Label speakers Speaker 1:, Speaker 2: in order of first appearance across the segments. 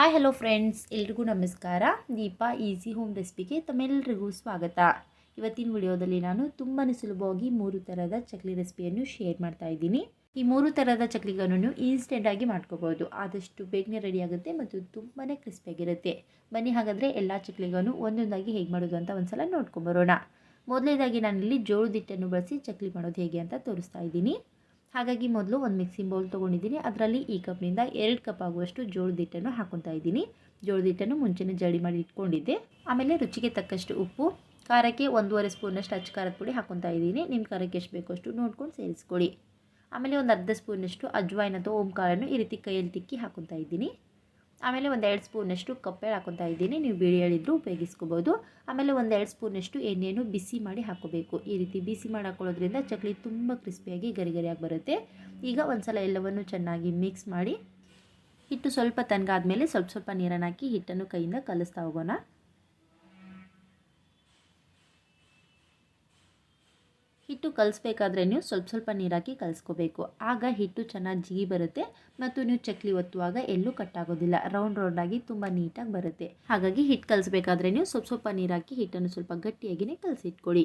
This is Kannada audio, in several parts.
Speaker 1: ಹಾಯ್ ಹಲೋ ಫ್ರೆಂಡ್ಸ್ ಎಲ್ರಿಗೂ ನಮಸ್ಕಾರ. ದೀಪಾ ಈಸಿ ಹೋಮ್ ರೆಸಿಪಿಗೆ ತಮ್ಮೆಲ್ಲರಿಗೂ ಸ್ವಾಗತ. ಇವತ್ತಿನ ವಿಡಿಯೋದಲ್ಲಿ ನಾನು ತುಂಬಾ ಸುಲಭವಾಗಿ ಮೂರು ಥರದ ಚಕ್ಲಿ ರೆಸಿಪಿಯನ್ನು ಶೇರ್ ಮಾಡ್ತಾ ಇದ್ದೀನಿ. ಈ ಮೂರು ಥರದ ಚಕ್ಲಿಗಳನ್ನು ಇನ್ಸ್ಟೆಂಟಾಗಿ ಮಾಡ್ಕೋಬೋದು ಆದಷ್ಟು ಬೇಗನೆ ರೆಡಿ ಆಗುತ್ತೆ ಮತ್ತು ತುಂಬಾ ಕ್ರಿಸ್ಪಿಯಾಗಿರುತ್ತೆ ಬನ್ನಿ ಹಾಗಾದರೆ ಎಲ್ಲ ಚಕ್ಲಿಗಳನ್ನು ಒಂದೊಂದಾಗಿ ಹೇಗೆ ಮಾಡೋದು ಅಂತ ಒಂದ್ಸಲ ನೋಡ್ಕೊಂಬರೋಣ. ಮೊದಲನೇದಾಗಿ ನಾನಿಲ್ಲಿ ಜೋಳದ ಹಿಟ್ಟನ್ನು ಬಳಸಿ ಚಕ್ಲಿ ಮಾಡೋದು ಹೇಗೆ ಅಂತ ತೋರಿಸ್ತಾ ಇದ್ದೀನಿ. ಹಾಗಾಗಿ ಮೊದಲು ಒಂದು ಮಿಕ್ಸಿಂಗ್ ಬೌಲ್ ತೊಗೊಂಡಿದ್ದೀನಿ. ಅದರಲ್ಲಿ ಈ ಕಪ್ನಿಂದ ಎರಡು ಕಪ್ ಆಗುವಷ್ಟು ಜೋಳದ ಹಿಟ್ಟನ್ನು ಹಾಕೊತಾ ಇದ್ದೀನಿ. ಜೋಳದ ಹಿಟ್ಟನ್ನು ಮುಂಚೆನೇ ಜಡಿ ಮಾಡಿ ಇಟ್ಕೊಂಡಿದ್ದೆ. ಆಮೇಲೆ ರುಚಿಗೆ ತಕ್ಕಷ್ಟು ಉಪ್ಪು, ಖಾರಕ್ಕೆ ಒಂದೂವರೆ ಸ್ಪೂನಷ್ಟು ಅಚ್ಚು ಖಾರದ ಪುಡಿ ಹಾಕೊತಾ ಇದ್ದೀನಿ. ನಿಮ್ಮ ಖಾರಕ್ಕೆ ಎಷ್ಟು ಬೇಕೋ ಅಷ್ಟು ನೋಡ್ಕೊಂಡು ಸೇರಿಸ್ಕೊಳ್ಳಿ. ಆಮೇಲೆ ಒಂದು ಅರ್ಧ ಸ್ಪೂನಷ್ಟು ಅಜ್ವಾಯಿನ ಅಥವಾ ಓಂಕಾಳನ್ನು ಈ ರೀತಿ ಕೈಯಲ್ಲಿ ತಿಕ್ಕಿ ಹಾಕೊತಾ ಇದ್ದೀನಿ. ಆಮೇಲೆ ಒಂದು ಎರಡು ಸ್ಪೂನಷ್ಟು ಕಪ್ಪೆಳು ಹಾಕೊತಾ ಇದ್ದೀನಿ. ನೀವು ಬಿಳಿ ಹೇಳಿದ್ರು ಉಪಯೋಗಿಸ್ಕೋಬೋದು. ಆಮೇಲೆ ಒಂದು ಎರಡು ಸ್ಪೂನಷ್ಟು ಎಣ್ಣೆಯನ್ನು ಬಿಸಿ ಮಾಡಿ ಹಾಕೋಬೇಕು ಈ ರೀತಿ ಬಿಸಿ ಮಾಡಿ ಹಾಕೊಳ್ಳೋದ್ರಿಂದ ಚಕ್ಲಿ ತುಂಬ ಕ್ರಿಸ್ಪಿಯಾಗಿ ಗರಿ ಗರಿಯಾಗಿ ಬರುತ್ತೆ. ಈಗ ಒಂದು ಸಲ ಎಲ್ಲವನ್ನು ಚೆನ್ನಾಗಿ ಮಿಕ್ಸ್ ಮಾಡಿ ಹಿಟ್ಟು ಸ್ವಲ್ಪ ತನಗಾದ್ಮೇಲೆ ಸ್ವಲ್ಪ ಸ್ವಲ್ಪ ನೀರನ್ನು ಹಾಕಿ ಹಿಟ್ಟನ್ನು ಕೈಯಿಂದ ಕಲಿಸ್ತಾ ಹೋಗೋಣ. ಕಲಿಸ್ಬೇಕಾದ್ರೆ ನೀವು ಸ್ವಲ್ಪ ಸ್ವಲ್ಪ ನೀರಾಕಿ ಕಲಿಸ್ಕೋಬೇಕು. ಆಗ ಹಿಟ್ಟು ಚೆನ್ನಾಗಿ ಜಿಗಿ ಬರುತ್ತೆ ಮತ್ತು ನೀವು ಚಕ್ಲಿ ಒತ್ತುವಾಗ ಎಲ್ಲೂ ಕಟ್ಟಾಗೋದಿಲ್ಲ. ರೌಂಡ್ ರೌಂಡ್ ಆಗಿ ತುಂಬ ನೀಟಾಗಿ ಬರುತ್ತೆ. ಹಾಗಾಗಿ ಹಿಟ್ಟು ಕಲಿಸ್ಬೇಕಾದ್ರೆ ನೀವು ಸ್ವಲ್ಪ ಸ್ವಲ್ಪ ನೀರಾಕಿ ಹಿಟ್ಟನ್ನು ಸ್ವಲ್ಪ ಗಟ್ಟಿಯಾಗಿಯೇ ಕಲಸಿಟ್ಕೊಳ್ಳಿ.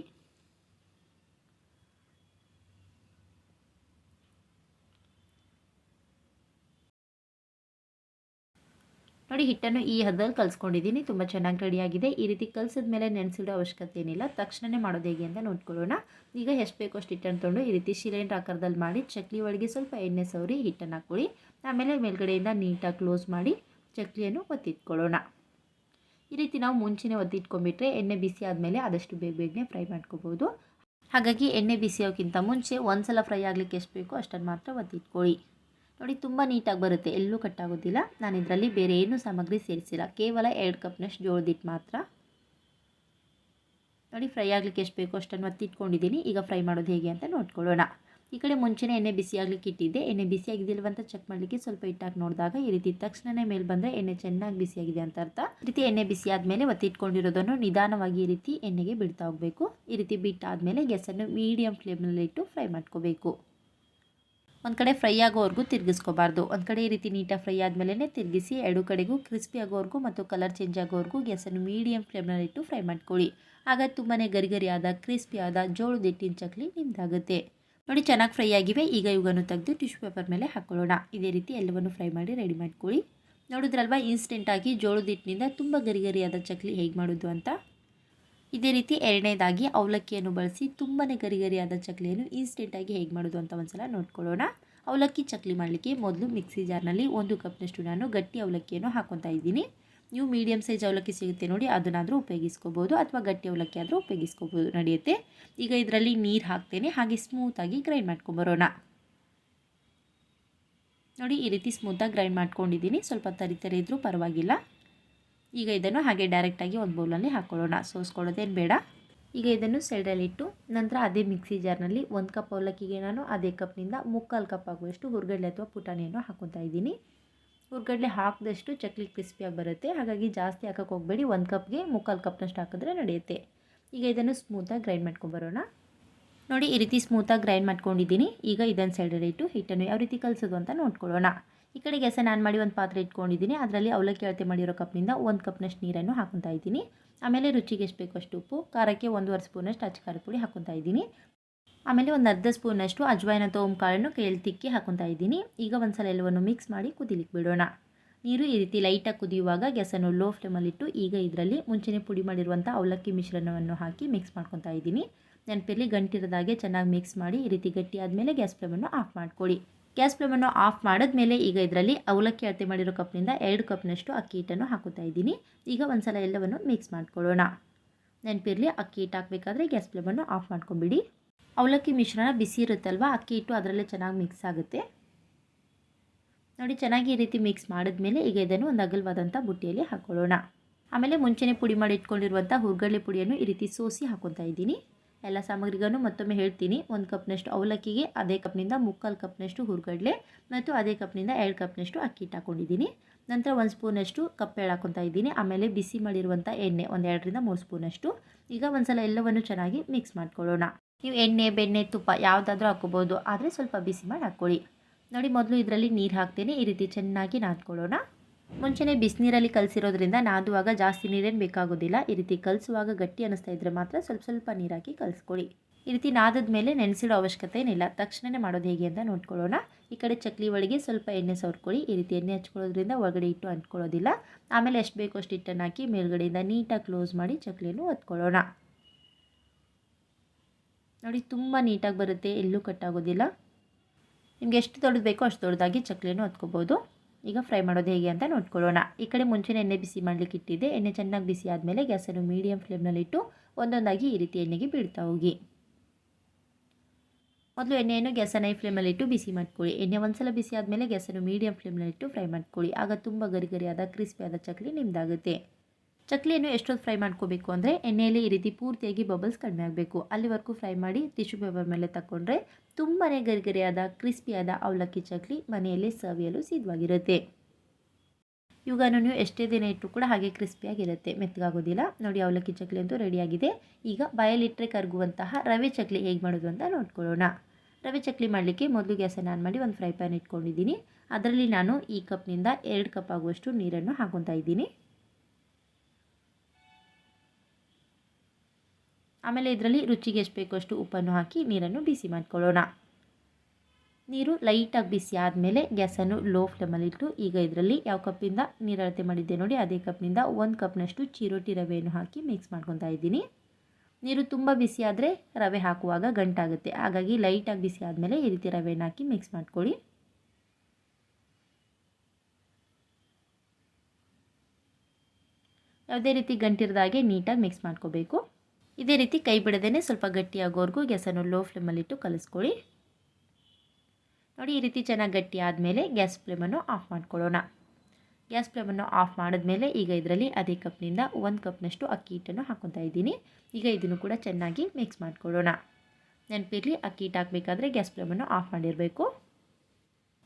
Speaker 1: ನೋಡಿ, ಹಿಟ್ಟನ್ನು ಈ ಹದದಲ್ಲಿ ಕಲಿಸ್ಕೊಂಡಿದ್ದೀನಿ. ತುಂಬ ಚೆನ್ನಾಗಿ ರೆಡಿಯಾಗಿದೆ. ಈ ರೀತಿ ಕಲಸಿದ ಮೇಲೆ ನೆನೆಸಿಡೋ ಅವಶ್ಯಕತೆ ಏನಿಲ್ಲ. ತಕ್ಷಣವೇ ಮಾಡೋದು ಹೇಗೆ ಅಂತ ನೋಡ್ಕೊಳ್ಳೋಣ. ಈಗ ಎಷ್ಟು ಬೇಕೋ ಅಷ್ಟು ಹಿಟ್ಟನ್ನು ತೊಗೊಂಡು ಈ ರೀತಿ ಶಿಲೆಂಡ್ರ್ ಆಕಾರದಲ್ಲಿ ಮಾಡಿ, ಚಕ್ಲಿ ಒಳಗೆ ಸ್ವಲ್ಪ ಎಣ್ಣೆ ಸವರಿ ಹಿಟ್ಟನ್ನು ಹಾಕ್ಕೊಳ್ಳಿ. ಆಮೇಲೆ ಮೇಲ್ಗಡೆಯಿಂದ ನೀಟಾಗಿ ಕ್ಲೋಸ್ ಮಾಡಿ ಚಕ್ಲಿಯನ್ನು ಒತ್ತಿಟ್ಕೊಳ್ಳೋಣ. ಈ ರೀತಿ ನಾವು ಮುಂಚೆನೇ ಒತ್ತಿಟ್ಕೊಂಡ್ಬಿಟ್ರೆ ಎಣ್ಣೆ ಬಿಸಿ ಆದಮೇಲೆ ಆದಷ್ಟು ಬೇಗ ಬೇಗನೆ ಫ್ರೈ ಮಾಡ್ಕೋಬೋದು. ಹಾಗಾಗಿ ಎಣ್ಣೆ ಬಿಸಿಯೋಕ್ಕಿಂತ ಮುಂಚೆ ಒಂದು ಸಲ ಫ್ರೈ ಆಗಲಿಕ್ಕೆ ಎಷ್ಟು ಬೇಕೋ ಅಷ್ಟನ್ನು ಮಾತ್ರ ಒತ್ತಿಟ್ಕೊಳ್ಳಿ. ನೋಡಿ, ತುಂಬ ನೀಟಾಗಿ ಬರುತ್ತೆ. ಎಲ್ಲೂ ಕಟ್ಟಾಗೋದಿಲ್ಲ ನಾನು ಇದರಲ್ಲಿ ಬೇರೆ ಏನೂ ಸಾಮಗ್ರಿ ಸೇರಿಸಿಲ್ಲ. ಕೇವಲ ಎರಡು ಕಪ್ನಷ್ಟು ಜೋಳದಿಟ್ಟು ಮಾತ್ರ. ನೋಡಿ, ಫ್ರೈ ಆಗಲಿಕ್ಕೆ ಎಷ್ಟು ಬೇಕೋ ಅಷ್ಟನ್ನು ಒತ್ತಿಟ್ಕೊಂಡಿದ್ದೀನಿ ಈಗ ಫ್ರೈ ಮಾಡೋದು ಹೇಗೆ ಅಂತ ನೋಡ್ಕೊಳ್ಳೋಣ. ಈ ಕಡೆ ಮುಂಚೆನೇ ಎಣ್ಣೆ ಬಿಸಿ ಆಗಲಿಕ್ಕೆ ಇಟ್ಟಿದ್ದೆ. ಎಣ್ಣೆ ಬಿಸಿಯಾಗಿದ್ದಿಲ್ವ ಅಂತ ಚೆಕ್ ಮಾಡಲಿಕ್ಕೆ ಸ್ವಲ್ಪ ಇಟ್ಟಾಗಿ ನೋಡಿದಾಗ ಈ ರೀತಿ ತಕ್ಷಣವೇ ಮೇಲೆ ಬಂದರೆ ಎಣ್ಣೆ ಚೆನ್ನಾಗಿ ಬಿಸಿಯಾಗಿದೆ ಅಂತ ಅರ್ಥ. ಈ ರೀತಿ ಎಣ್ಣೆ ಬಿಸಿ ಆದಮೇಲೆ ಒತ್ತಿಟ್ಕೊಂಡಿರೋದನ್ನು ನಿಧಾನವಾಗಿ ಈ ರೀತಿ ಎಣ್ಣೆಗೆ ಬಿಡ್ತಾ ಹೋಗಬೇಕು. ಈ ರೀತಿ ಬಿಟ್ಟಾದಮೇಲೆ ಗ್ಯಾಸನ್ನು ಮೀಡಿಯಮ್ ಫ್ಲೇಮ್ನಲ್ಲಿಟ್ಟು ಫ್ರೈ ಮಾಡ್ಕೋಬೇಕು. ಒಂದು ಕಡೆ ಫ್ರೈ ಆಗೋವರೆಗೂ ತಿರುಗಿಸ್ಕೋಬಾರ್ದು. ಒಂದು ಕಡೆ ಈ ರೀತಿ ನೀಟಾಗಿ ಫ್ರೈ ಆದಮೇಲೆ ತಿರುಗಿಸಿ ಎರಡು ಕಡೆಗೂ ಕ್ರಿಸ್ಪಿ ಆಗೋವರೆಗೂ ಮತ್ತು ಕಲರ್ ಚೇಂಜ್ ಆಗೋವರೆಗೂ ಗ್ಯಾಸನ್ನು ಮೀಡಿಯಮ್ ಫ್ಲೇಮ್ನಲ್ಲಿಟ್ಟು ಫ್ರೈ ಮಾಡ್ಕೊಳ್ಳಿ. ಆಗ ತುಂಬಾ ಗರಿಗರಿಯಾದ ಕ್ರಿಸ್ಪಿಯಾದ ಜೋಳದ ಹಿಟ್ಟಿನ ಚಕ್ಲಿ ನಿಮ್ದಾಗುತ್ತೆ. ನೋಡಿ ಚೆನ್ನಾಗಿ ಫ್ರೈ ಆಗಿವೆ. ಈಗ ಇವುಗಳನ್ನು ತೆಗೆದು ಟಿಶ್ಯೂ ಪೇಪರ್ ಮೇಲೆ ಹಾಕೊಳ್ಳೋಣ. ಇದೇ ರೀತಿ ಎಲ್ಲವನ್ನು ಫ್ರೈ ಮಾಡಿ ರೆಡಿ ಮಾಡ್ಕೊಳ್ಳಿ. ನೋಡಿದ್ರಲ್ವ ಇನ್ಸ್ಟೆಂಟಾಗಿ ಜೋಳದ ಹಿಟ್ಟಿನಿಂದ ತುಂಬ ಗರಿಗರಿಯಾದ ಚಕ್ಲಿ ಹೇಗೆ ಮಾಡೋದು ಅಂತ? ಇದೇ ರೀತಿ ಎರಡನೇದಾಗಿ ಅವಲಕ್ಕಿಯನ್ನು ಬಳಸಿ ತುಂಬಾ ಗರಿಗರಿಯಾದ ಚಕ್ಲಿಯನ್ನು ಇನ್ಸ್ಟೆಂಟಾಗಿ ಹೇಗೆ ಮಾಡೋದು ಅಂತ ಒಂದ್ಸಲ ನೋಡ್ಕೊಳ್ಳೋಣ. ಅವಲಕ್ಕಿ ಚಕ್ಲಿ ಮಾಡಲಿಕ್ಕೆ ಮೊದಲು ಮಿಕ್ಸಿ ಜಾರ್ನಲ್ಲಿ ಒಂದು ಕಪ್ನಷ್ಟು ನಾನು ಗಟ್ಟಿ ಅವಲಕ್ಕಿಯನ್ನು ಹಾಕೊತಾ ಇದ್ದೀನಿ. ನೀವು ಮೀಡಿಯಮ್ ಸೈಜ್ ಅವಲಕ್ಕಿ ಸಿಗುತ್ತೆ ನೋಡಿ, ಅದನ್ನಾದರೂ ಉಪಯೋಗಿಸ್ಕೋಬೋದು ಅಥವಾ ಗಟ್ಟಿ ಅವಲಕ್ಕಿ ಆದರೂ ಉಪಯೋಗಿಸ್ಕೋಬೋದು ನಡೆಯುತ್ತೆ. ಈಗ ಇದರಲ್ಲಿ ನೀರು ಹಾಕ್ತೇನೆ, ಹಾಗೆ ಸ್ಮೂತಾಗಿ ಗ್ರೈಂಡ್ ಮಾಡ್ಕೊಂಬರೋಣ. ನೋಡಿ, ಈ ರೀತಿ ಸ್ಮೂತಾಗಿ ಗ್ರೈಂಡ್ ಮಾಡ್ಕೊಂಡಿದ್ದೀನಿ. ಸ್ವಲ್ಪ ತರಿ ತರಿ ಇದ್ದರೂ ಪರವಾಗಿಲ್ಲ. ಈಗ ಇದನ್ನು ಹಾಗೆ ಡೈರೆಕ್ಟಾಗಿ ಒಂದು ಬೌಲಲ್ಲಿ ಹಾಕ್ಕೊಳ್ಳೋಣ ಸೋಸ್ಕೊಳ್ಳೋದೇನು ಬೇಡ. ಈಗ ಇದನ್ನು ಸೈಡಲ್ಲಿಟ್ಟು ನಂತರ ಅದೇ ಮಿಕ್ಸಿ ಜಾರ್ನಲ್ಲಿ ಒಂದು ಕಪ್ ಅವಲಕ್ಕಿಗೆ ನಾನು ಅದೇ ಕಪ್ನಿಂದ ಮುಕ್ಕಾಲು ಕಪ್ ಆಗುವಷ್ಟು ಹುರ್ಗಡ್ಲೆ ಅಥವಾ ಪುಟಾಣಿಯನ್ನು ಹಾಕ್ಕೊತಾ ಇದ್ದೀನಿ. ಹುರ್ಗಡ್ಲೆ ಹಾಕಿದಷ್ಟು ಚಕ್ಲಿ ಕ್ರಿಸ್ಪಿಯಾಗಿ ಬರುತ್ತೆ. ಹಾಗಾಗಿ ಜಾಸ್ತಿ ಹಾಕೋಕೆ ಹೋಗಬೇಡಿ. ಒಂದು ಕಪ್ಗೆ ಮುಕ್ಕಾಲು ಕಪ್ನಷ್ಟು ಹಾಕಿದ್ರೆ ನಡೆಯುತ್ತೆ. ಈಗ ಇದನ್ನು ಸ್ಮೂತಾಗಿ ಗ್ರೈಂಡ್ ಮಾಡ್ಕೊಂಬರೋಣ ನೋಡಿ ಈ ರೀತಿ ಸ್ಮೂತಾಗಿ ಗ್ರೈಂಡ್ ಮಾಡ್ಕೊಂಡಿದ್ದೀನಿ. ಈಗ ಇದನ್ನು ಸೈಡಲ್ಲಿಟ್ಟು ಹಿಟ್ಟನ್ನು ಯಾವ ರೀತಿ ಕಲಿಸೋದು ಅಂತ ನೋಡ್ಕೊಳ್ಳೋಣ. ಈ ಕಡೆ ಗ್ಯಾಸ ನಾನು ಮಾಡಿ ಒಂದು ಪಾತ್ರೆ ಇಟ್ಕೊಂಡಿದ್ದೀನಿ. ಅದರಲ್ಲಿ ಅವಲಕ್ಕಿ ಅಳತೆ ಮಾಡಿರೋ ಕಪ್ನಿಂದ ಒಂದು ಕಪ್ನಷ್ಟು ನೀರನ್ನು ಹಾಕೊತಾ ಇದ್ದೀನಿ. ಆಮೇಲೆ ರುಚಿಗೆ ಎಷ್ಟು ಬೇಕು ಅಷ್ಟು ಉಪ್ಪು, ಖಾರಕ್ಕೆ ಒಂದೂವರೆ ಸ್ಪೂನಷ್ಟು ಅಚ್ಚ ಖಾರ ಪುಡಿ ಹಾಕೊತಾ ಇದ್ದೀನಿ. ಆಮೇಲೆ ಒಂದು ಅರ್ಧ ಸ್ಪೂನಷ್ಟು ಅಜ್ವಾಯಿನ ತೋಮ್ ಕಾಳನ್ನು ಕೈಯಲ್ಲಿ ತಿಕ್ಕಿ ಹಾಕೊತಾ ಇದ್ದೀನಿ. ಈಗ ಒಂದು ಸಲ ಎಲ್ಲವನ್ನು ಮಿಕ್ಸ್ ಮಾಡಿ ಕುದಿಲಿಕ್ಕೆ ಬಿಡೋಣ. ನೀರು ಈ ರೀತಿ ಲೈಟಾಗಿ ಕುದಿಯುವಾಗ ಗ್ಯಾಸನ್ನು ಲೋ ಫ್ಲೇಮಲ್ಲಿಟ್ಟು ಈಗ ಇದರಲ್ಲಿ ಮುಂಚೆನೇ ಪುಡಿ ಮಾಡಿರುವಂಥ ಅವಲಕ್ಕಿ ಮಿಶ್ರಣವನ್ನು ಹಾಕಿ ಮಿಕ್ಸ್ ಮಾಡ್ಕೊತಾ ಇದ್ದೀನಿ. ನೆನಪಿರಲಿ ಗಂಟಿರೋದಾಗೆ ಚೆನ್ನಾಗಿ ಮಿಕ್ಸ್ ಮಾಡಿ ಈ ರೀತಿ ಗಟ್ಟಿ ಆದಮೇಲೆ ಗ್ಯಾಸ್ ಫ್ಲೇಮನ್ನು ಆಫ್ ಮಾಡ್ಕೊಳ್ಳಿ. ಗ್ಯಾಸ್ ಫ್ಲೇಮನ್ನು ಆಫ್ ಮಾಡಿದ್ಮೇಲೆ ಈಗ ಇದರಲ್ಲಿ ಅವಲಕ್ಕಿ ಅಳತೆ ಮಾಡಿರೋ ಕಪ್ನಿಂದ ಎರಡು ಕಪ್ನಷ್ಟು ಅಕ್ಕಿ ಹಿಟ್ಟನ್ನು ಹಾಕುತ್ತಾ ಇದ್ದೀನಿ. ಈಗ ಒಂದು ಸಲ ಎಲ್ಲವನ್ನು ಮಿಕ್ಸ್ ಮಾಡ್ಕೊಳ್ಳೋಣ. ನೆನಪಿರಲಿ, ಅಕ್ಕಿ ಹಿಟ್ಟು ಹಾಕಬೇಕಾದ್ರೆ ಗ್ಯಾಸ್ ಫ್ಲೇಮನ್ನು ಆಫ್ ಮಾಡ್ಕೊಂಬಿಡಿ. ಅವಲಕ್ಕಿ ಮಿಶ್ರಣ ಬಿಸಿ ಇರುತ್ತಲ್ವ, ಅಕ್ಕಿ ಹಿಟ್ಟು ಅದರಲ್ಲೇ ಚೆನ್ನಾಗಿ ಮಿಕ್ಸ್ ಆಗುತ್ತೆ. ನೋಡಿ, ಚೆನ್ನಾಗಿ ಈ ರೀತಿ ಮಿಕ್ಸ್ ಮಾಡಿದ್ಮೇಲೆ ಈಗ ಇದನ್ನು ಒಂದು ಅಗಲವಾದಂಥ ಬುಟ್ಟಿಯಲ್ಲಿ ಹಾಕ್ಕೊಳ್ಳೋಣ ಆಮೇಲೆ ಮುಂಚೆನೇ ಪುಡಿ ಮಾಡಿ ಇಟ್ಕೊಂಡಿರುವಂಥ ಹುರ್ಗಡ್ಲೆ ಪುಡಿಯನ್ನು ಈ ರೀತಿ ಸೋಸಿ ಹಾಕೊತಾ ಇದ್ದೀನಿ. ಎಲ್ಲ ಸಾಮಗ್ರಿಗಳನ್ನು ಮತ್ತೊಮ್ಮೆ ಹೇಳ್ತೀನಿ. ಒಂದು ಕಪ್ನಷ್ಟು ಅವಲಕ್ಕಿಗೆ, ಅದೇ ಕಪ್ನಿಂದ ಮುಕ್ಕಾಲು ಕಪ್ನಷ್ಟು ಹುರ್ಗಡ್ಲೆ ಮತ್ತು ಅದೇ ಕಪ್ನಿಂದ ಎರಡು ಕಪ್ನಷ್ಟು ಅಕ್ಕಿ ಹಿಟ್ಟು ನಂತರ ಒಂದು ಸ್ಪೂನಷ್ಟು ಕಪ್ಪೆಳ ಹಾಕೊತಾ ಇದ್ದೀನಿ. ಆಮೇಲೆ ಬಿಸಿ ಮಾಡಿರುವಂಥ ಎಣ್ಣೆ, ಒಂದು ಎರಡರಿಂದ ಮೂರು ಸ್ಪೂನಷ್ಟು. ಈಗ ಒಂದು ಸಲ ಎಲ್ಲವನ್ನು ಚೆನ್ನಾಗಿ ಮಿಕ್ಸ್ ಮಾಡ್ಕೊಳ್ಳೋಣ. ನೀವು ಎಣ್ಣೆ, ಬೆಣ್ಣೆ, ತುಪ್ಪ ಯಾವುದಾದ್ರೂ ಹಾಕ್ಕೋಬೋದು. ಆದರೆ ಸ್ವಲ್ಪ ಬಿಸಿ ಮಾಡಿ ಹಾಕ್ಕೊಳ್ಳಿ. ನೋಡಿ, ಮೊದಲು ಇದರಲ್ಲಿ ನೀರು ಹಾಕ್ತೇನೆ. ಈ ರೀತಿ ಚೆನ್ನಾಗಿ ನಾದ್ಕೊಳ್ಳೋಣ. ಮುಂಚೆನೇ ಬಿಸಿನೀರಲ್ಲಿ ಕಲಸಿರೋದ್ರಿಂದ ನಾದುವಾಗ ಜಾಸ್ತಿ ನೀರೇನು ಬೇಕಾಗೋದಿಲ್ಲ. ಈ ರೀತಿ ಕಲಸುವಾಗ ಗಟ್ಟಿ ಅನ್ನಿಸ್ತಾ ಇದ್ದರೆ ಮಾತ್ರ ಸ್ವಲ್ಪ ಸ್ವಲ್ಪ ನೀರಾಕಿ ಕಲಿಸ್ಕೊಳ್ಳಿ ಈ ರೀತಿ ನಾದದ ಮೇಲೆ ನೆನೆಸಿಡೋ ಅವಶ್ಯಕತೆ ಏನಿಲ್ಲ. ತಕ್ಷಣವೇ ಮಾಡೋದು ಹೇಗೆ ಅಂತ ನೋಡ್ಕೊಳ್ಳೋಣ. ಈ ಕಡೆ ಚಕ್ಲಿ ಒಳಗೆ ಸ್ವಲ್ಪ ಎಣ್ಣೆ ಸವರ್ಕೊಳ್ಳಿ. ಈ ರೀತಿ ಎಣ್ಣೆ ಹಚ್ಕೊಳ್ಳೋದ್ರಿಂದ ಒಳಗಡೆ ಇಟ್ಟು ಅಂಟ್ಕೊಳ್ಳೋದಿಲ್ಲ. ಆಮೇಲೆ ಎಷ್ಟು ಬೇಕೋ ಅಷ್ಟು ಹಿಟ್ಟನ್ನು ಹಾಕಿ ಮೇಲ್ಗಡೆಯಿಂದ ನೀಟಾಗಿ ಕ್ಲೋಸ್ ಮಾಡಿ ಚಕ್ಲಿಯನ್ನು ಒತ್ಕೊಳ್ಳೋಣ. ನೋಡಿ ತುಂಬ ನೀಟಾಗಿ ಬರುತ್ತೆ. ಎಲ್ಲೂ ಕಟ್ಟಾಗೋದಿಲ್ಲ ನಿಮ್ಗೆ ಎಷ್ಟು ದೊಡ್ಡದು ಬೇಕೋ ಅಷ್ಟು ದೊಡ್ಡದಾಗಿ ಚಕ್ಲಿಯನ್ನು ಹೊತ್ಕೋಬೋದು ಈಗ ಫ್ರೈ ಮಾಡೋದು ಹೇಗೆ ಅಂತ ನೋಡ್ಕೊಳ್ಳೋಣ. ಈ ಕಡೆ ಮುಂಚೆನೇ ಎಣ್ಣೆ ಬಿಸಿ ಮಾಡಲಿಕ್ಕೆ ಇಟ್ಟಿದ್ದೆ. ಎಣ್ಣೆ ಚೆನ್ನಾಗಿ ಬಿಸಿ ಆದಮೇಲೆ ಗ್ಯಾಸನ್ನು ಮೀಡಿಯಂ ಫ್ಲೇಮ್ನಲ್ಲಿಟ್ಟು ಒಂದೊಂದಾಗಿ ಈ ರೀತಿ ಎಣ್ಣೆಗೆ ಬೀಳ್ತಾ ಹೋಗಿ. ಮೊದಲು ಎಣ್ಣೆಯನ್ನು ಗ್ಯಾಸನ್ನು ಐ ಫ್ಲೇಮಲ್ಲಿಟ್ಟು ಬಿಸಿ ಮಾಡ್ಕೊಳ್ಳಿ. ಎಣ್ಣೆ ಒಂದ್ಸಲ ಬಿಸಿ ಆದಮೇಲೆ ಗ್ಯಾಸನ್ನು ಮೀಡಿಯಮ್ ಫ್ಲೇಮ್ನಲ್ಲಿಟ್ಟು ಫ್ರೈ ಮಾಡ್ಕೊಳ್ಳಿ. ಆಗ ತುಂಬ ಗರಿಗರಿಯಾದ ಕ್ರಿಸ್ಪಿಯಾದ ಚಕ್ಲಿ ನಿಮ್ದಾಗುತ್ತೆ. ಚಕ್ಲಿಯನ್ನು ಎಷ್ಟೊತ್ತು ಫ್ರೈ ಮಾಡ್ಕೋಬೇಕು ಅಂದರೆ ಎಣ್ಣೆಯಲ್ಲಿ ಈ ರೀತಿ ಪೂರ್ತಿಯಾಗಿ ಬಬಲ್ಸ್ ಕಡಿಮೆ ಆಗಬೇಕು. ಅಲ್ಲಿವರೆಗೂ ಫ್ರೈ ಮಾಡಿ ಟಿಶ್ಯೂ ಪೇಪರ್ ಮೇಲೆ ತಗೊಂಡ್ರೆ ತುಂಬಾ ಗರಿಗರಿಯಾದ ಕ್ರಿಸ್ಪಿಯಾದ ಅವಲಕ್ಕಿ ಚಕ್ಲಿ ಮನೆಯಲ್ಲಿ ಸವಿಯಲು ಸಿದ್ಧವಾಗಿರುತ್ತೆ. ಇವಾಗ ನೀವು ಎಷ್ಟೇ ದಿನ ಇಟ್ಟು ಕೂಡ ಹಾಗೆ ಕ್ರಿಸ್ಪಿಯಾಗಿರುತ್ತೆ ಮೆತ್ತಗಾಗೋದಿಲ್ಲ. ನೋಡಿ ಅವಲಕ್ಕಿ ಚಕ್ಲಿ ಅಂತೂ ರೆಡಿಯಾಗಿದೆ. ಈಗ ಬಯಲಿಟ್ರೆ ಕರಗುವಂತಹ ರವೆ ಚಕ್ಲಿ ಹೇಗೆ ಮಾಡೋದು ಅಂತ ನೋಡ್ಕೊಳ್ಳೋಣ. ರವೆ ಚಕ್ಲಿ ಮಾಡಲಿಕ್ಕೆ ಮೊದಲು ಗ್ಯಾಸನ್ನು ಆನ್ ಮಾಡಿ ಒಂದು ಫ್ರೈ ಪ್ಯಾನ್ ಇಟ್ಕೊಂಡಿದ್ದೀನಿ. ಅದರಲ್ಲಿ ನಾನು ಈ ಕಪ್ನಿಂದ ಎರಡು ಕಪ್ ಆಗುವಷ್ಟು ನೀರನ್ನು ಹಾಕೊತಾ ಇದ್ದೀನಿ. ಆಮೇಲೆ ಇದರಲ್ಲಿ ರುಚಿಗೆ ಎಷ್ಟು ಬೇಕೋ ಅಷ್ಟು ಉಪ್ಪನ್ನು ಹಾಕಿ ನೀರನ್ನು ಬಿಸಿ ಮಾಡ್ಕೊಳ್ಳೋಣ. ನೀರು ಲೈಟಾಗಿ ಬಿಸಿ ಆದಮೇಲೆ ಗ್ಯಾಸನ್ನು ಲೋ ಫ್ಲೇಮಲ್ಲಿಟ್ಟು ಈಗ ಇದರಲ್ಲಿ ಯಾವ ಕಪ್ಪಿಂದ ನೀರು ಅಳತೆ ಮಾಡಿದ್ದೆ ನೋಡಿ, ಅದೇ ಕಪ್ನಿಂದ ಒಂದು ಕಪ್ನಷ್ಟು ಚಿರೋಟಿ ರವೆಯನ್ನು ಹಾಕಿ ಮಿಕ್ಸ್ ಮಾಡ್ಕೊತಾ ಇದ್ದೀನಿ. ನೀರು ತುಂಬ ಬಿಸಿ ಆದರೆ ರವೆ ಹಾಕುವಾಗ ಗಂಟಾಗುತ್ತೆ. ಹಾಗಾಗಿ ಲೈಟಾಗಿ ಬಿಸಿ ಆದಮೇಲೆ ಈ ರೀತಿ ರವೆಯನ್ನು ಹಾಕಿ ಮಿಕ್ಸ್ ಮಾಡ್ಕೊಳ್ಳಿ. ಯಾವುದೇ ರೀತಿ ಗಂಟಿರದಾಗೆ ನೀಟಾಗಿ ಮಿಕ್ಸ್ ಮಾಡ್ಕೋಬೇಕು. ಇದೇ ರೀತಿ ಕೈ ಬಿಡದೇ ಸ್ವಲ್ಪ ಗಟ್ಟಿಯಾಗೋವರೆಗೂ ಗ್ಯಾಸನ್ನು ಲೋ ಫ್ಲೇಮಲ್ಲಿಟ್ಟು ಕಲಿಸ್ಕೊಳ್ಳಿ. ನೋಡಿ, ಈ ರೀತಿ ಚೆನ್ನಾಗಿ ಗಟ್ಟಿ ಆದಮೇಲೆ ಗ್ಯಾಸ್ ಫ್ಲೇಮನ್ನು ಆಫ್ ಮಾಡ್ಕೊಳ್ಳೋಣ. ಗ್ಯಾಸ್ ಫ್ಲೇಮನ್ನು ಆಫ್ ಮಾಡಿದ್ಮೇಲೆ ಈಗ ಇದರಲ್ಲಿ ಅದೇ ಕಪ್ನಿಂದ ಒಂದು ಕಪ್ನಷ್ಟು ಅಕ್ಕಿ ಹಿಟ್ಟನ್ನು ಹಾಕ್ಕೊತಾ ಇದ್ದೀನಿ. ಈಗ ಇದನ್ನು ಕೂಡ ಚೆನ್ನಾಗಿ ಮಿಕ್ಸ್ ಮಾಡ್ಕೊಳ್ಳೋಣ. ನೆನಪಿರಲಿ, ಅಕ್ಕಿ ಹಿಟ್ಟು ಹಾಕಬೇಕಾದ್ರೆ ಗ್ಯಾಸ್ ಫ್ಲೇಮನ್ನು ಆಫ್ ಮಾಡಿರಬೇಕು.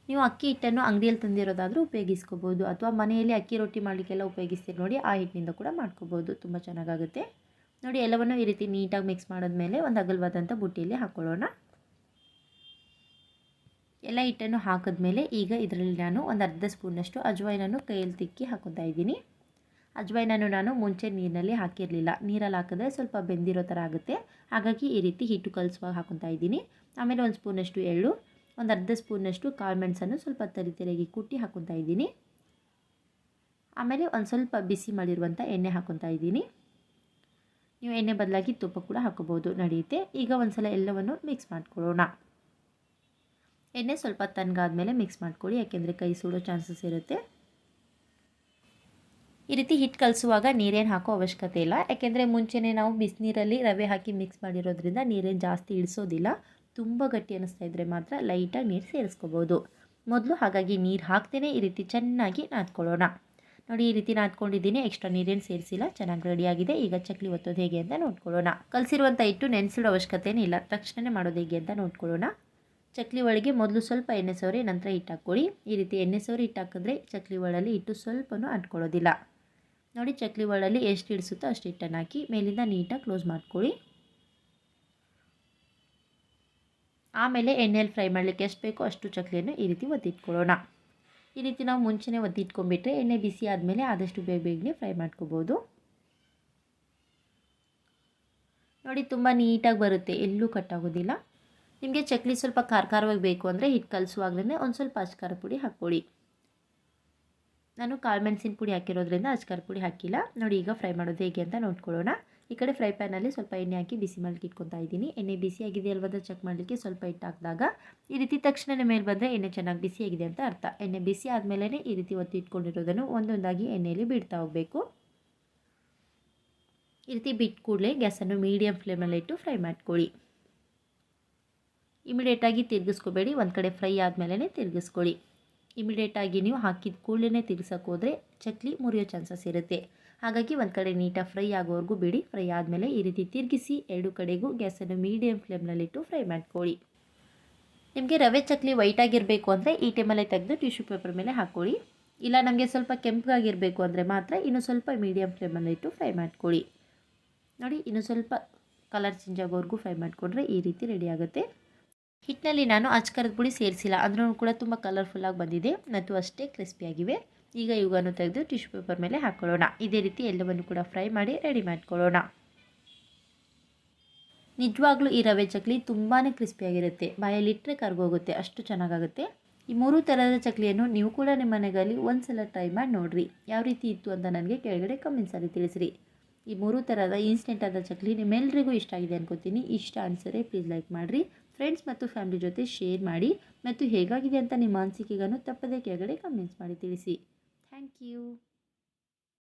Speaker 1: ನೀವು ಅಕ್ಕಿ ಹಿಟ್ಟನ್ನು ಅಂಗಡಿಯಲ್ಲಿ ತಂದಿರೋದಾದರೂ ಉಪಯೋಗಿಸ್ಕೋಬೋದು. ಅಥವಾ ಮನೆಯಲ್ಲಿ ಅಕ್ಕಿ ರೊಟ್ಟಿ ಮಾಡಲಿಕ್ಕೆಲ್ಲ ಉಪಯೋಗಿಸ್ತೀರಿ ನೋಡಿ, ಆ ಹಿಟ್ಟಿನಿಂದ ಕೂಡ ಮಾಡ್ಕೋಬೋದು. ತುಂಬ ಚೆನ್ನಾಗಾಗುತ್ತೆ. ನೋಡಿ ಎಲ್ಲವನ್ನು ಈ ರೀತಿ ನೀಟಾಗಿ ಮಿಕ್ಸ್ ಮಾಡಿದ್ಮೇಲೆ ಒಂದು ಅಗಲವಾದಂಥ ಬುಟ್ಟಿಯಲ್ಲಿ ಹಾಕ್ಕೊಳ್ಳೋಣ ಎಲ್ಲ ಹಿಟ್ಟನ್ನು ಹಾಕಿದ್ಮೇಲೆ ಈಗ ಇದರಲ್ಲಿ ನಾನು ಒಂದು ಅರ್ಧ ಸ್ಪೂನಷ್ಟು ಅಜ್ವೈನನ್ನು ಕೈಯಲ್ಲಿ ತಿಕ್ಕಿ ಹಾಕೋತಾ ಇದ್ದೀನಿ. ಅಜ್ವೈನನ್ನು ನಾನು ಮುಂಚೆ ನೀರಿನಲ್ಲಿ ಹಾಕಿರಲಿಲ್ಲ. ನೀರಲ್ಲಿ ಹಾಕಿದ್ರೆ ಸ್ವಲ್ಪ ಬೆಂದಿರೋ ಥರ ಆಗುತ್ತೆ. ಹಾಗಾಗಿ ಈ ರೀತಿ ಹಿಟ್ಟು ಕಲಿಸುವಾಗ ಹಾಕೊತಾ ಇದ್ದೀನಿ. ಆಮೇಲೆ ಒಂದು ಸ್ಪೂನಷ್ಟು ಎಳ್ಳು, ಒಂದು ಅರ್ಧ ಸ್ಪೂನಷ್ಟು ಕಾಳು ಮೆಣಸನ್ನು ಸ್ವಲ್ಪ ತರಿ ತೆರೆಗೆ ಕುಟ್ಟಿ ಹಾಕೊತಾ ಇದ್ದೀನಿ. ಆಮೇಲೆ ಒಂದು ಸ್ವಲ್ಪ ಬಿಸಿ ಮಾಡಿರುವಂಥ ಎಣ್ಣೆ ಹಾಕೊತಾ ಇದ್ದೀನಿ. ನೀವು ಎಣ್ಣೆ ಬದಲಾಗಿ ತುಪ್ಪ ಕೂಡ ಹಾಕೋಬೋದು ನಡೆಯುತ್ತೆ ಈಗ ಒಂದು ಸಲ ಎಲ್ಲವನ್ನು ಮಿಕ್ಸ್ ಮಾಡ್ಕೊಳ್ಳೋಣ. ಎಣ್ಣೆ ಸ್ವಲ್ಪ ತಣ್ಣಗಾದ್ಮೇಲೆ ಮಿಕ್ಸ್ ಮಾಡ್ಕೊಳ್ಳಿ. ಯಾಕೆಂದರೆ ಕೈ ಸುಡೋ ಚಾನ್ಸಸ್ ಇರುತ್ತೆ. ಈ ರೀತಿ ಹಿಟ್ಟು ಕಲಿಸುವಾಗ ನೀರೇನು ಹಾಕೋ ಅವಶ್ಯಕತೆ ಇಲ್ಲ. ಯಾಕೆಂದರೆ ಮುಂಚೆನೇ ನಾವು ಬಿಸಿನೀರಲ್ಲಿ ರವೆ ಹಾಕಿ ಮಿಕ್ಸ್ ಮಾಡಿರೋದ್ರಿಂದ ನೀರೇನು ಜಾಸ್ತಿ ಇಳಿಸೋದಿಲ್ಲ. ತುಂಬ ಗಟ್ಟಿ ಅನ್ನಿಸ್ತಾ ಇದ್ದರೆ ಮಾತ್ರ ಲೈಟಾಗಿ ನೀರು ಸೇರಿಸ್ಕೋಬೋದು. ಮೊದಲು ಹಾಗಾಗಿ ನೀರು ಹಾಕ್ತೇನೆ ಈ ರೀತಿ ಚೆನ್ನಾಗಿ ನಾದ್ಕೊಳ್ಳೋಣ. ನೋಡಿ, ಈ ರೀತಿ ನಾದ್ಕೊಂಡಿದ್ದೀನಿ. ಎಕ್ಸ್ಟ್ರಾ ನೀರೇನು ಸೇರಿಸಿಲ್ಲ. ಚೆನ್ನಾಗಿ ರೆಡಿಯಾಗಿದೆ ಈಗ ಚಕ್ಲಿ ಒತ್ತೋದು ಹೇಗೆ ಅಂತ ನೋಡ್ಕೊಳ್ಳೋಣ. ಕಲಸಿರುವಂಥ ಹಿಟ್ಟು ನೆನೆಸಿಡೋ ಅವಶ್ಯಕತೆನೇ ಇಲ್ಲ. ತಕ್ಷಣವೇ ಮಾಡೋದು ಹೇಗೆ ಅಂತ ನೋಡ್ಕೊಳ್ಳೋಣ. ಚಕ್ಲಿ ಒಳಗೆ ಮೊದಲು ಸ್ವಲ್ಪ ಎಣ್ಣೆ ಸವರಿ ನಂತರ ಹಿಟ್ಟು ಹಾಕ್ಕೊಳ್ಳಿ. ಈ ರೀತಿ ಎಣ್ಣೆ ಸವರಿ ಹಿಟ್ಟು ಹಾಕಿದ್ರೆ ಚಕ್ಲಿ ಒಳಲ್ಲಿ ಹಿಟ್ಟು ಸ್ವಲ್ಪನೂ ಅಂಟ್ಕೊಳ್ಳೋದಿಲ್ಲ. ನೋಡಿ, ಚಕ್ಲಿ ಒಳಲ್ಲಿ ಎಷ್ಟು ಇಡಿಸುತ್ತೋ ಅಷ್ಟು ಹಿಟ್ಟನ್ನು ಹಾಕಿ ಮೇಲಿಂದ ನೀಟಾಗಿ ಕ್ಲೋಸ್ ಮಾಡ್ಕೊಳ್ಳಿ. ಆಮೇಲೆ ಎಣ್ಣೆಯಲ್ಲಿ ಫ್ರೈ ಮಾಡಲಿಕ್ಕೆ ಎಷ್ಟು ಬೇಕೋ ಅಷ್ಟು ಚಕ್ಲಿಯನ್ನು ಈ ರೀತಿ ಒತ್ತಿಟ್ಕೊಳ್ಳೋಣ. ಈ ರೀತಿ ನಾವು ಮುಂಚೆನೇ ಒತ್ತಿಟ್ಕೊಂಡ್ಬಿಟ್ರೆ ಎಣ್ಣೆ ಬಿಸಿ ಆದಮೇಲೆ ಆದಷ್ಟು ಬೇಗ ಬೇಗನೆ ಫ್ರೈ ಮಾಡ್ಕೋಬೋದು. ನೋಡಿ ತುಂಬ ನೀಟಾಗಿ ಬರುತ್ತೆ, ಎಲ್ಲೂ ಕಟ್ಟಾಗೋದಿಲ್ಲ ನಿಮಗೆ ಚಕ್ಲಿ ಸ್ವಲ್ಪ ಖಾರ ಖಾರವಾಗಿ ಬೇಕು ಅಂದರೆ ಹಿಟ್ಟು ಕಲಿಸುವಾಗಲೇ ಒಂದು ಸ್ವಲ್ಪ ಅಚ್ಕಾರ ಪುಡಿ ಹಾಕ್ಕೊಳ್ಳಿ. ನಾನು ಕಾಳು ಮೆಣಸಿನ ಪುಡಿ ಹಾಕಿರೋದ್ರಿಂದ ಅಚ್ಕಾರ ಪುಡಿ ಹಾಕಿಲ್ಲ. ನೋಡಿ ಈಗ ಫ್ರೈ ಮಾಡೋದು ಹೇಗೆ ಅಂತ ನೋಡ್ಕೊಳ್ಳೋಣ. ಈ ಕಡೆ ಫ್ರೈ ಪ್ಯಾನಲ್ಲಿ ಸ್ವಲ್ಪ ಎಣ್ಣೆ ಹಾಕಿ ಬಿಸಿ ಮಾಡಲಿಕ್ಕೆ ಇಟ್ಕೊತಾ ಇದ್ದೀನಿ. ಎಣ್ಣೆ ಬಿಸಿಯಾಗಿದೆ ಅಂತ ಚೆಕ್ ಮಾಡಲಿಕ್ಕೆ ಸ್ವಲ್ಪ ಹಿಟ್ಟು ಈ ರೀತಿ ತಕ್ಷಣನೇ ಮೇಲೆ ಬಂದರೆ ಎಣ್ಣೆ ಚೆನ್ನಾಗಿ ಬಿಸಿಯಾಗಿದೆ ಅಂತ ಅರ್ಥ. ಎಣ್ಣೆ ಬಿಸಿ ಆದಮೇಲೆ ಈ ರೀತಿ ಒತ್ತಿ ಇಟ್ಕೊಂಡಿರೋದನ್ನು ಒಂದೊಂದಾಗಿ ಎಣ್ಣೆಯಲ್ಲಿ ಬಿಡ್ತಾ ಹೋಗಬೇಕು. ಈ ರೀತಿ ಬಿಟ್ಟು ಕೂಡಲೇ ಗ್ಯಾಸನ್ನು ಮೀಡಿಯಮ್ ಫ್ಲೇಮಲ್ಲಿಟ್ಟು ಫ್ರೈ ಮಾಡ್ಕೊಳ್ಳಿ. ಇಮಿಡಿಯೇಟಾಗಿ ತಿರುಗಿಸ್ಕೋಬೇಡಿ. ಒಂದು ಕಡೆ ಫ್ರೈ ಆದಮೇಲೆ ತಿರುಗಿಸ್ಕೊಳ್ಳಿ. ಇಮಿಡಿಯೇಟಾಗಿ ನೀವು ಹಾಕಿದ ಕೂಡಲೇ ತಿರ್ಗಿಸೋಕ್ಕೋದ್ರೆ ಚಕ್ಲಿ ಮುರಿಯೋ ಚಾನ್ಸಸ್ ಇರುತ್ತೆ. ಹಾಗಾಗಿ ಒಂದು ಕಡೆ ನೀಟಾಗಿ ಫ್ರೈ ಆಗೋವರೆಗೂ ಬಿಡಿ. ಫ್ರೈ ಆದಮೇಲೆ ಈ ರೀತಿ ತಿರುಗಿಸಿ ಎರಡು ಕಡೆಗೂ ಗ್ಯಾಸನ್ನು ಮೀಡಿಯಮ್ ಫ್ಲೇಮ್ನಲ್ಲಿಟ್ಟು ಫ್ರೈ ಮಾಡ್ಕೊಳ್ಳಿ. ನಿಮಗೆ ರವೆ ಚಕ್ಲಿ ವೈಟಾಗಿರಬೇಕು ಅಂದರೆ ಈ ಟೈಮಲ್ಲೇ ತೆಗೆದು ಟಿಶ್ಯೂ ಪೇಪರ್ ಮೇಲೆ ಹಾಕ್ಕೊಳ್ಳಿ. ಇಲ್ಲ ನಮಗೆ ಸ್ವಲ್ಪ ಕೆಂಪಗಾಗಿರಬೇಕು ಅಂದರೆ ಮಾತ್ರ ಇನ್ನೂ ಸ್ವಲ್ಪ ಮೀಡಿಯಮ್ ಫ್ಲೇಮಲ್ಲಿಟ್ಟು ಫ್ರೈ ಮಾಡ್ಕೊಳ್ಳಿ. ನೋಡಿ, ಇನ್ನೂ ಸ್ವಲ್ಪ ಕಲರ್ ಚೇಂಜ್ ಆಗೋವರೆಗೂ ಫ್ರೈ ಮಾಡಿಕೊಂಡ್ರೆ ಈ ರೀತಿ ರೆಡಿ ಆಗುತ್ತೆ. ಹಿಟ್ಟಿನಲ್ಲಿ ನಾನು ಅಚ್ಕರದ ಪುಡಿ ಸೇರಿಸಿಲ್ಲ. ಅಂದ್ರೂ ಕೂಡ ತುಂಬ ಕಲರ್ಫುಲ್ಲಾಗಿ ಬಂದಿದೆ. ಮತ್ತು ಅಷ್ಟೇ ಕ್ರಿಸ್ಪಿಯಾಗಿವೆ ಈಗ ಇವುಗಳನ್ನು ತೆಗೆದು ಟಿಶ್ಯೂ ಪೇಪರ್ ಮೇಲೆ ಹಾಕ್ಕೊಳ್ಳೋಣ ಇದೇ ರೀತಿ ಎಲ್ಲವನ್ನು ಕೂಡ ಫ್ರೈ ಮಾಡಿ ರೆಡಿ ಮಾಡ್ಕೊಳ್ಳೋಣ. ನಿಜವಾಗ್ಲೂ ಈ ರವೆ ಚಕ್ಲಿ ತುಂಬಾ ಕ್ರಿಸ್ಪಿಯಾಗಿರುತ್ತೆ ಬಾಯಲ್ಲಿಟ್ಟರೆ ಕರ್ಗೋಗುತ್ತೆ, ಅಷ್ಟು ಚೆನ್ನಾಗಾಗುತ್ತೆ. ಈ ಮೂರು ಥರದ ಚಕ್ಲಿಯನ್ನು ನೀವು ಕೂಡ ನಿಮ್ಮ ಮನೆಯಲ್ಲಿ ಒಂದು ಸಲ ಟ್ರೈ ಮಾಡಿ ನೋಡಿರಿ. ಯಾವ ರೀತಿ ಇತ್ತು ಅಂತ ನನಗೆ ಕೆಳಗಡೆ ಕಮೆಂಟ್ಸಲ್ಲಿ ತಿಳಿಸ್ರಿ. ಈ ಮೂರು ಥರದ ಇನ್ಸ್ಟೆಂಟ್ ಆದ ಚಕ್ಲಿ ನಿಮ್ಮೆಲ್ಲರಿಗೂ ಇಷ್ಟ ಆಗಿದೆ ಅನ್ಕೋತೀನಿ. ಇಷ್ಟ ಅನಿಸಿದ್ರೆ ಪ್ಲೀಸ್ ಲೈಕ್ ಮಾಡಿರಿ. ಫ್ರೆಂಡ್ಸ್ ಮತ್ತು ಫ್ಯಾಮಿಲಿ ಜೊತೆ ಶೇರ್ ಮಾಡಿ. ಮತ್ತು ಹೇಗಾಗಿದೆ ಅಂತ ನಿಮ್ಮ ಅನಿಸಿಕೆಗಳನ್ನು ತಪ್ಪದೇ ಕೆಳಗಡೆ ಕಮೆಂಟ್ಸ್ ಮಾಡಿ ತಿಳಿಸಿ. Thank you.